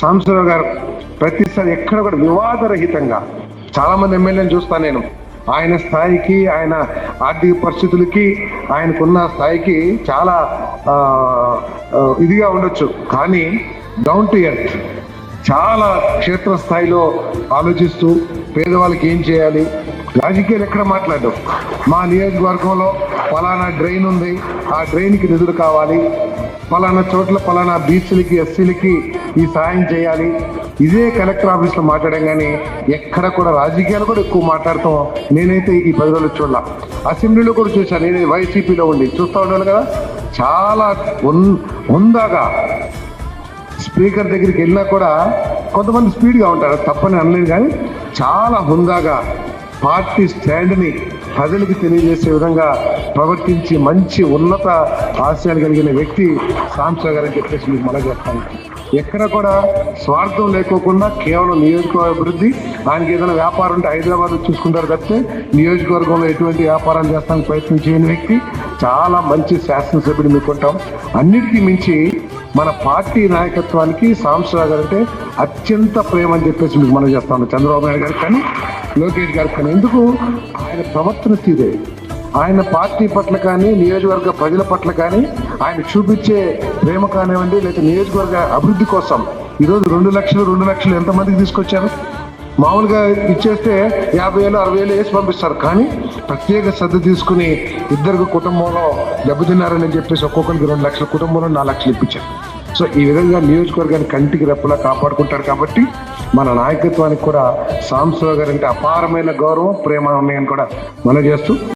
సాంబశివరావు గారు ప్రతిసారి ఎక్కడ కూడా వివాదరహితంగా చాలా మంది ఎమ్మెల్యేని చూస్తాను నేను. ఆయన స్థాయికి ఆయన ఆర్థిక పరిస్థితులకి ఆయనకున్న స్థాయికి చాలా ఇదిగా ఉండొచ్చు. కానీ డౌన్ టు ఎర్త్ చాలా క్షేత్రస్థాయిలో ఆలోచిస్తూ పేదవాళ్ళకి ఏం చేయాలి? రాజకీయాలు ఎక్కడ మాట్లాడడం? మా నియోజకవర్గంలో ఫలానా డ్రైన్ ఉంది. ఆ డ్రైన్కి నిధులు కావాలి. ఫలానా చోట్ల ఫలానా బీచ్లకి ఎస్సీలకి ఈ సాయం చేయాలి. ఇదే కలెక్టర్ ఆఫీస్లో మాట్లాడడం కానీ ఎక్కడ కూడా రాజకీయాలు కూడా ఎక్కువ మాట్లాడతాం నేనైతే ఈ పది రోజులు చూడాల. అసెంబ్లీలో కూడా చూశాను నేను వైసీపీలో ఉండి చూస్తూ ఉన్నాను కదా. చాలా ఉందాగా హుందాగా స్పీకర్ దగ్గరికి వెళ్ళినా కూడా కొంతమంది స్పీడ్గా ఉంటారు. తప్పని అనలేదు కానీ చాలా హుందాగా పార్టీ స్టాండ్ని ప్రజలకు తెలియజేసే విధంగా ప్రవర్తించి మంచి ఉన్నత ఆశయాలు కలిగిన వ్యక్తి సాంసా గారు అని చెప్పేసి మీకు మనం చేస్తాను. ఎక్కడ కూడా స్వార్థం లేకోకుండా కేవలం నియోజకవర్గ అభివృద్ధి ఆయనకి ఏదైనా వ్యాపారం ఉంటే హైదరాబాద్ చూసుకుంటారు తప్పితే నియోజకవర్గంలో ఎటువంటి వ్యాపారం చేస్తానికి ప్రయత్నం చేయని వ్యక్తి చాలా మంచి శాసనసభ్యుడు మీకుంటాం అన్నిటికీ మించి మన పార్టీ నాయకత్వానికి సాంబశివరావు గారు అంటే అత్యంత ప్రేమ అని చెప్పేసి మీకు మనం చేస్తాను చంద్రబాబు నాయుడు గారికి కానీ లోకేష్ గారికి కానీ. ఎందుకు? ఆయన ప్రవర్తన తీరే ఆయన పార్టీ పట్ల కానీ నియోజకవర్గ ప్రజల పట్ల కానీ ఆయన చూపించే ప్రేమ కానివ్వండి లేదా నియోజకవర్గ అభివృద్ధి కోసం ఈరోజు రెండు లక్షలు రెండు లక్షలు ఎంతమందికి తీసుకొచ్చారు? మామూలుగా ఇచ్చేస్తే యాభై వేలు అరవై వేలు వేసి పంపిస్తారు. కానీ ప్రత్యేక శ్రద్ధ తీసుకుని ఇద్దరికి కుటుంబంలో దెబ్బతిన్నారని చెప్పేసి ఒక్కొక్కరికి రెండు లక్షల కుటుంబంలో నాలుగు లక్షలు ఇప్పించారు. సో ఈ విధంగా నియోజకవర్గాన్ని కంటికి రెప్పలా కాపాడుకుంటారు కాబట్టి మన నాయకత్వానికి కూడా సాంసరావు గారు అంటే అపారమైన గౌరవం ప్రేమ ఉన్నాయని కూడా మనం చేస్తూ